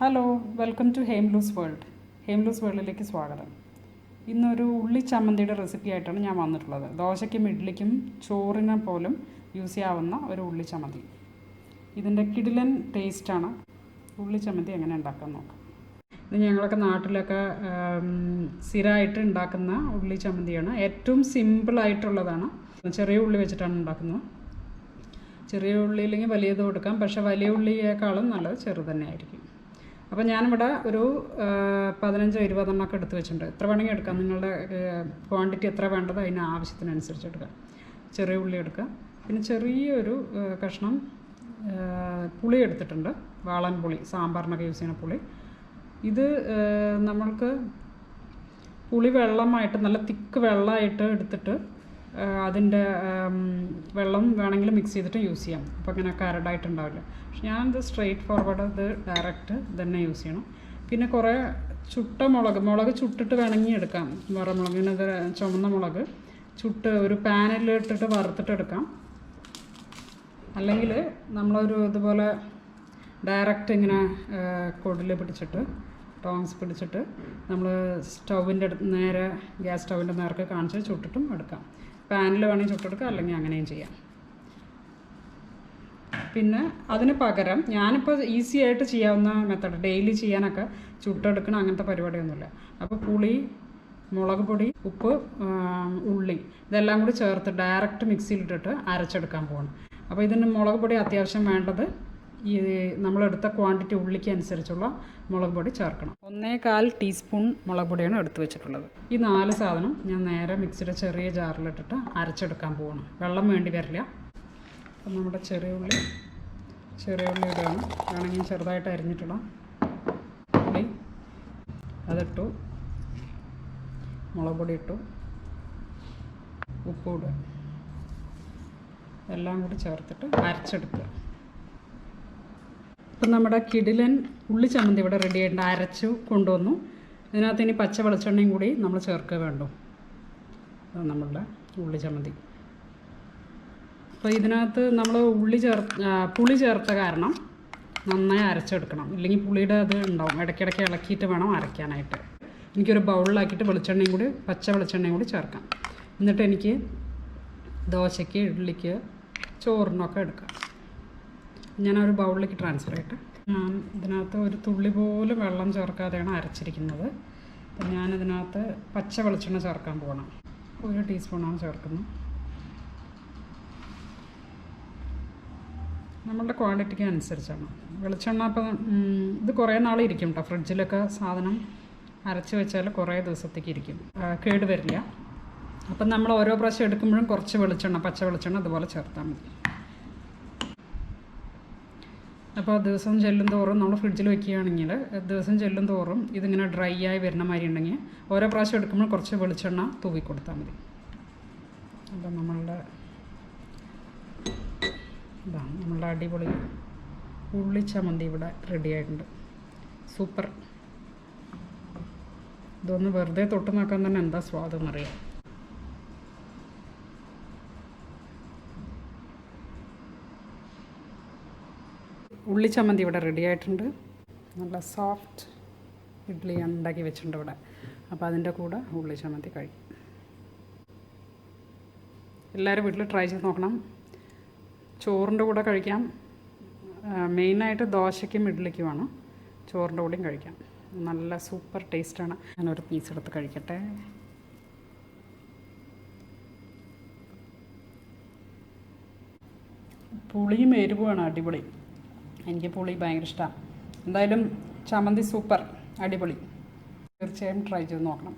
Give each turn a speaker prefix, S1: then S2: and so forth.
S1: Hello welcome to ഹേംലൂസ് world ഹേംലൂസ് വേൾഡിലേക്ക് സ്വാഗതം. ഇന്നൊരു ഉള്ളി ചമ്മന്തിയുടെ റെസിപ്പി ആയിട്ടാണ് ഞാൻ വന്നിട്ടുള്ളത്. ദോശയ്ക്കും ഇഡ്ഡലിക്കും ചോറിന് പോലും യൂസ് ചെയ്യാവുന്ന ഒരു ഉള്ളി ചമ്മന്തി. ഇതിന്റെ കിടിലൻ ടേസ്റ്റാണ് ഉള്ളി ചമ്മന്തി എങ്ങനെ ഉണ്ടാക്കാൻ നോക്കാം. ഇത് ഞങ്ങളൊക്കെ നാട്ടിലൊക്കെ സ്ഥിരമായിട്ട് ഉണ്ടാക്കുന്ന ഉള്ളി ചമ്മന്തിയാണ്. ഏറ്റവും സിമ്പിളായിട്ടുള്ളതാണ് ചെറിയ ഉള്ളി വെച്ചിട്ടാണ് ഉണ്ടാക്കുന്നത്. ചെറിയ ഉള്ളി ഇല്ലെങ്കിൽ വലിയത് കൊടുക്കാം. പക്ഷേ വലിയ ഉള്ളിയേക്കാളും നല്ലത് ചെറുതന്നെ ആയിരിക്കും അപ്പോൾ ഞാനിവിടെ ഒരു പതിനഞ്ചോ ഇരുപതെണ്ണമൊക്കെ എടുത്ത് വെച്ചിട്ടുണ്ട്. എത്ര വേണമെങ്കിൽ എടുക്കാം. നിങ്ങളുടെ ക്വാണ്ടിറ്റി എത്ര വേണ്ടത് അതിന് ആവശ്യത്തിനനുസരിച്ച് എടുക്കാം ചെറിയ ഉള്ളി എടുക്കുക. പിന്നെ ചെറിയൊരു കഷ്ണം പുളി എടുത്തിട്ടുണ്ട്. വാളൻ പുളി സാമ്പാറിനൊക്കെ യൂസ് ചെയ്യുന്ന പുളി. ഇത് നമ്മൾക്ക് പുളി വെള്ളമായിട്ട് നല്ല തിക്ക് വെള്ളമായിട്ട് എടുത്തിട്ട് അതിന്റെ വെള്ളം വേണമെങ്കിൽ മിക്സ് ചെയ്തിട്ട് യൂസ് ചെയ്യാം. അപ്പോൾ ഇങ്ങനെ കരടായിട്ടുണ്ടാവില്ല പക്ഷെ ഞാനിത് സ്ട്രെയിറ്റ് ഫോർവേഡ് ഇത് ഡയറക്റ്റ് തന്നെ യൂസ് ചെയ്യണം. പിന്നെ കുറേ ചുട്ട മുളക് മുളക് ചുട്ടിട്ട് വേണമെങ്കിൽ എടുക്കാം. വറമുളകിന് ഇത് ചുമന്ന മുളക് ചുട്ട് ഒരു പാനിൽ ഇട്ടിട്ട് വറുത്തിട്ട് എടുക്കാം. അല്ലെങ്കിൽ നമ്മളൊരു ഇതുപോലെ ഡയറക്റ്റ് ഇങ്ങനെ കൊടിൽ പിടിച്ചിട്ട് ടോങ്സ് പിടിച്ചിട്ട് നമ്മൾ സ്റ്റൗവിന്റെ അടുത്ത് നേരെ ഗ്യാസ് സ്റ്റൗവിന്റെ നേർക്ക് കാണിച്ച് ചുട്ടിട്ടും എടുക്കാം. പാനിൽ വേണമെങ്കിൽ ചുട്ടെടുക്കാം അല്ലെങ്കിൽ അങ്ങനെയും ചെയ്യാം. പിന്നെ അതിന് പകരം ഞാനിപ്പോൾ ഈസി ആയിട്ട് ചെയ്യാവുന്ന മെത്തേഡ് ഡെയിലി ചെയ്യാനൊക്കെ ചുട്ടെടുക്കണം അങ്ങനത്തെ പരിപാടിയൊന്നുമില്ല. അപ്പോൾ പുളി മുളക് പൊടി ഉപ്പ് ഉള്ളി ഇതെല്ലാം കൂടി ചേർത്ത് ഡയറക്റ്റ് മിക്സിയിലിട്ടിട്ട് അരച്ചെടുക്കാൻ പോകണം അപ്പോൾ ഇതിന് മുളക് പൊടി അത്യാവശ്യം വേണ്ടത് ഈ നമ്മളെടുത്ത ക്വാണ്ടിറ്റി ഉള്ളിക്ക് അനുസരിച്ചുള്ള മുളക് പൊടി ചേർക്കണം. ഒന്നേ കാൽ ടീസ്പൂൺ മുളക് പൊടിയാണ് എടുത്തു വെച്ചിട്ടുള്ളത്. ഈ നാല് സാധനം ഞാൻ നേരെ മിക്സിയുടെ ചെറിയ ജാറിലിട്ടിട്ട് അരച്ചെടുക്കാൻ പോകണം വെള്ളം വേണ്ടി വരില്ല. അപ്പം നമ്മുടെ ചെറിയ ഉള്ളി ചെറിയ ഉള്ളി ഇടാണ്. വേണമെങ്കിൽ ചെറുതായിട്ട് അരിഞ്ഞിട്ടിടാം. ഉള്ളി അതിട്ടു. മുളക് പൊടി ഇട്ടു. ഉപ്പ് ഇടുക. എല്ലാം കൂടി ചേർത്തിട്ട് അരച്ചെടുക്കുക. ഇപ്പം നമ്മുടെ കിടിലൻ ഉള്ളി ചമ്മന്തി ഇവിടെ റെഡി ആയിട്ടുണ്ട്. അരച്ചു കൊണ്ടുവന്നു. ഇതിനകത്ത് ഇനി പച്ച വെളിച്ചെണ്ണയും കൂടി നമ്മൾ ചേർക്കുക വേണ്ടു. നമ്മളുടെ ഉള്ളി ചമ്മന്തി. അപ്പോൾ ഇതിനകത്ത് നമ്മൾ ഉള്ളി ചേർ പുളി ചേർത്ത കാരണം നന്നായി അരച്ചെടുക്കണം. ഇല്ലെങ്കിൽ പുളിയുടെ അത് ഉണ്ടാവും. ഇടയ്ക്കിടയ്ക്ക് ഇളക്കിയിട്ട് വേണം അരയ്ക്കാനായിട്ട്. എനിക്കൊരു ബൗളിലാക്കിയിട്ട് വെളിച്ചെണ്ണയും കൂടി പച്ച വെളിച്ചെണ്ണയും കൂടി ചേർക്കാം. എന്നിട്ട് എനിക്ക് ദോശയ്ക്ക് ഇഡ്ഡലിക്ക് ചോറിനൊക്കെ എടുക്കാം. ഞാൻ ആ ഒരു ബൗളിലേക്ക് ട്രാൻസ്ഫർ ചെയ്യട്ടെ. ഞാൻ ഇതിനകത്ത് ഒരു തുള്ളി പോലും വെള്ളം ചേർക്കാതെയാണ് അരച്ചിരിക്കുന്നത്. അപ്പം ഞാനിതിനകത്ത് പച്ച വെളിച്ചെണ്ണ ചേർക്കാൻ പോകണം ഒരു ടീസ്പൂണാണ് ചേർക്കുന്നത്. നമ്മളുടെ ക്വാണ്ടിറ്റിക്ക് അനുസരിച്ചാണ്. വെളിച്ചെണ്ണ അപ്പം ഇത് കുറേ നാൾ ഇരിക്കും കേട്ടോ ഫ്രിഡ്ജിലൊക്കെ സാധനം അരച്ച് വെച്ചാൽ കുറേ ദിവസത്തേക്ക് ഇരിക്കും. കേട് വരില്ല. അപ്പം നമ്മൾ ഓരോ പ്രാവശ്യം എടുക്കുമ്പോഴും കുറച്ച് വെളിച്ചെണ്ണ പച്ച വെളിച്ചെണ്ണ അതുപോലെ ചേർത്താൽ മതി. അപ്പോൾ ദിവസം ചെല്ലും തോറും നമ്മൾ ഫ്രിഡ്ജിൽ വെക്കുകയാണെങ്കിൽ ദിവസം ചെല്ലും തോറും ഇതിങ്ങനെ ഡ്രൈ ആയി വരുന്ന മാതിരി ഉണ്ടെങ്കിൽ ഓരോ പ്രാവശ്യം എടുക്കുമ്പോൾ കുറച്ച് വെളിച്ചെണ്ണ തൂവി കൊടുത്താൽ മതി. അപ്പം നമ്മളുടെ ഇതാണ് നമ്മളുടെ അടിപൊളി ഉള്ളി ചമ്മന്തി ഇവിടെ റെഡി ആയിട്ടുണ്ട്. സൂപ്പർ ഇതൊന്ന് വെറുതെ തൊട്ട് നോക്കാൻ തന്നെ എന്താ സ്വാദെന്നറിയാം ഉള്ളി ചമ്മന്തി ഇവിടെ റെഡി ആയിട്ടുണ്ട്. നല്ല സോഫ്റ്റ് ഇഡ്ഡലി ഉണ്ടാക്കി വെച്ചിട്ടുണ്ട് ഇവിടെ. അപ്പോൾ അതിന്റെ കൂടെ ഉള്ളി ചമ്മന്തി കഴിക്കും. എല്ലാവരും വീട്ടിൽ ട്രൈ ചെയ്ത് നോക്കണം. ചോറിന്റെ കൂടെ കഴിക്കാം. മെയിനായിട്ട് ദോശയ്ക്കും ഇഡ്ഡലിക്കുമാണ് ചോറിന്റെ കൂടെയും കഴിക്കാം. നല്ല സൂപ്പർ ടേസ്റ്റാണ് ഞാനൊരു പീസ് എടുത്ത് കഴിക്കട്ടെ. പുളിയും എരിവുമാണ് അടിപൊളി. എനിക്ക് പുളി ഭയങ്കര ഇഷ്ടമാണ് എന്തായാലും ചമ്മന്തി സൂപ്പർ. അടിപൊളി. തീർച്ചയായും ട്രൈ ചെയ്ത് നോക്കണം.